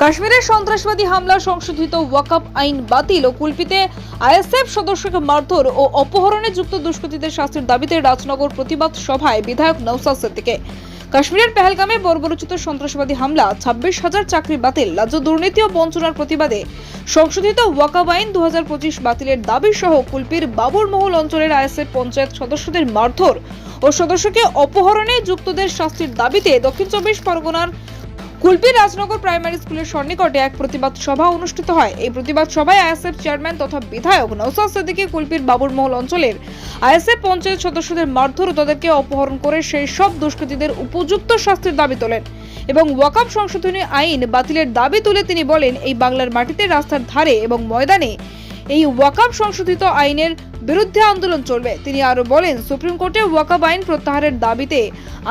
কাশ্মীরের সন্ত্রাসবাদী হামলা সংশোধিত ওয়াকআপ আইন বাতিল ও কুলপিতে আইএসএফ সদস্যকে মারধর ও অপহরণে যুক্ত দুষ্কৃতীদের শাস্তির দাবিতে রাজনগর প্রতিবাদ সভায় বিধায়ক নৌসাদ সিদ্দিকে। কাশ্মীরের পেহেলগামে বর্বরোচিত সন্ত্রাসবাদী হামলা, ছাব্বিশ হাজার চাকরি বাতিল, রাজ্য দুর্নীতি ও বঞ্চনার প্রতিবাদে সংশোধিত ওয়াকআপ আইন দু হাজার পঁচিশ বাতিলের দাবি সহ কুলপির বাবরমহল অঞ্চলের আইএসএফ পঞ্চায়েত সদস্যদের মারধর ও সদস্যকে অপহরণে যুক্তদের শাস্তির দাবিতে দক্ষিণ চব্বিশ পরগনার কুলপি রাজনগর প্রাইমারি স্কুলের সন্নিকটে এক প্রতিবাদ সভা অনুষ্ঠিত হয়। এই প্রতিবাদ সভায় আইএসএফ চেয়ারম্যান তথা বিধায়ক নৌসাদ সিদ্দিকী কুলপির বাবুরমহল অঞ্চলের আইএসএফ পঞ্চায়েত সদস্যদের মারধর তাদেরকে অপহরণ করে সেই সব দুষ্কৃতীদের উপযুক্ত শাস্তির দাবি তোলেন এবং ওয়াকআপ সংশোধনী আইন বাতিলের দাবি তুলে তিনি বলেন, এই বাংলার মাটিতে রাস্তার ধারে এবং ময়দানে এই ওয়াকআপ সংশোধিত আইনের বিরুদ্ধে আন্দোলন চলবে। তিনি আরও বলেন, সুপ্রিম কোর্টে ওয়াকআপ আইন প্রত্যাহারের দাবিতে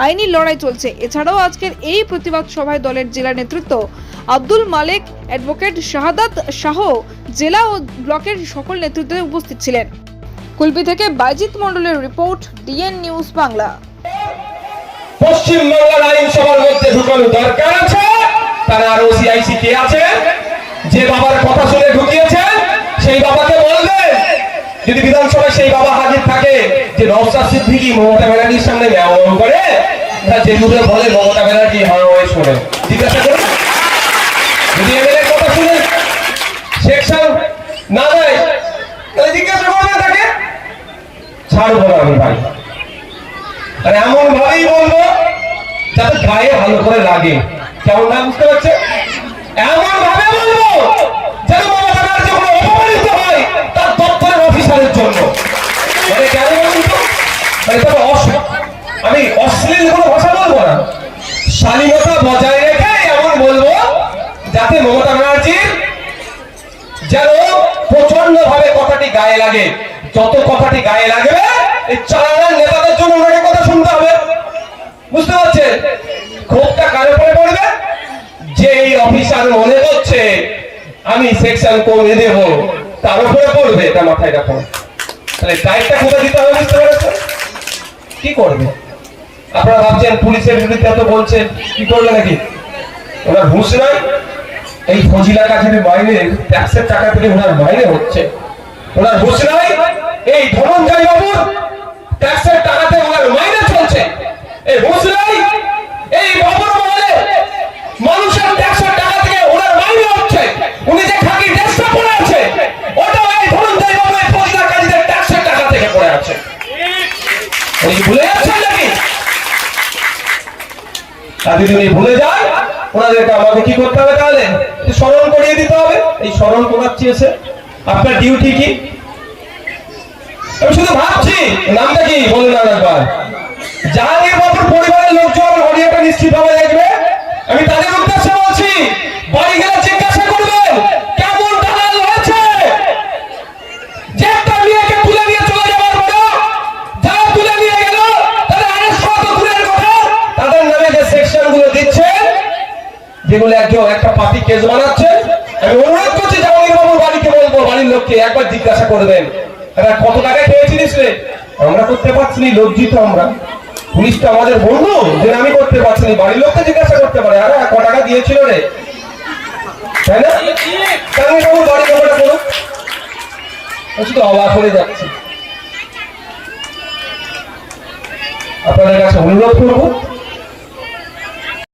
আইনি লড়াই চলছে। এছাড়াও আজকের এই প্রতিবাদ সভায় দলের জেলা নেতৃত্ব আব্দুল মালেক, অ্যাডভোকেট শাহাদাত শাহ, জেলা ও ব্লকের সকল নেতৃত্বে উপস্থিত ছিলেন। কুলপি থেকে বাইজিৎ মন্ডলের রিপোর্ট, ডিএন নিউজ বাংলা। পশ্চিম বাংলার আইনসভার মধ্যে ঢুকানো দরকার আছে, তারা আর ওসিআইসি কে আছে? যে বাবার কথা শুনে সেই বাবাকে বলবেন যদি বিধানসভায় সেই বাবা হাজির থাকে যে নওশাদ সিদ্দিকী মমতা ব্যানার্জির সামনে ব্যবহার করে, তা যে দূরে বলে মমতা ব্যানার্জি হ্যাঁ হয়ে শোনে। জিজ্ঞাসা করুন। যদি এমএলএ কথা শুনে সেকশন না দেয় তাহলে জিজ্ঞাসা করবে তাকে। ছাড়বো না আমি ভাই। আর এমন ভাবেই বলব, যাতে গায়ে ভালো করে লাগে। কেমন না বুঝতে পারছে এমন অশ্লীল কোনো ভাষা বলব না। শালীনতা বজায় রেখে এমন বলব যাতে মমতা ব্যানার্জির যেন প্রচণ্ড ভাবে কথাটি গায়ে লাগে। যত কথাটি গায়ে লাগবে, এই চালানোর নেতাদের জন্য ওনাকে কথা শুনতে হবে। বুঝতে পারছেন? ক্ষোভটা কার উপরে পড়বে? যে এই অফিসার মনে করছে, আমি সেকশন কমে দেব তার উপরে পড়বে। এটা মাথায় রাখো তাহলে গাইডটা কোথায় দিতে হবে বুঝতে পেরেছেন? কি করবে? আপনারা ভাবছেন পুলিশের বিরুদ্ধে এত বলছেন, কি করলে নাকি? ওনার ঘুষ নাই? এই ফজিলা কাছের বাইরে ট্যাক্সের টাকা পেলে ওনার মাইনে হচ্ছে। ওনার ঘুষ নাই? এই ধনঞ্জয় বাবুর ট্যাক্সের টাকাতে ওনার মাইনে চলছে। এই ঘুষ নাই? এই বাবুর যদি ভুলে যায় ওনাদেরকে কি করতে হবে তাহলে? স্মরণ করিয়ে দিতে হবে। এই স্মরণ আপনার ডিউটি কি? আমি শুধু ভাবছি, নামটা কি? পরিবারের লোকজন নিশ্চিত ভাবে দেখবে, আমি তাদের উদ্দেশ্যে বলছি, বাড়ি গেলে যেগুলো একজন একটা পার্টি কেস বানাচ্ছে? আমি অনুরোধ করছি জাহাঙ্গীর বাবুর বাড়িকে বলব, বাড়ির লোককে একবার জিজ্ঞাসা করবেন কত টাকা পেয়েছিলিস রে? আমরা করতে পারছি না, লজ্জিত আমরা। পুলিশটা আমাদের বন্ধু যে আমি করতে পারছি না, বাড়ির লোককে জিজ্ঞাসা করতে পারে। আরে, ক টাকা দিয়েছিল রে? তাই না? জাহাঙ্গীর বাবুর বাড়ি খবরটা করুন শুধু অবাক হয়ে যাচ্ছি। আপনাদের কাছে অনুরোধ করব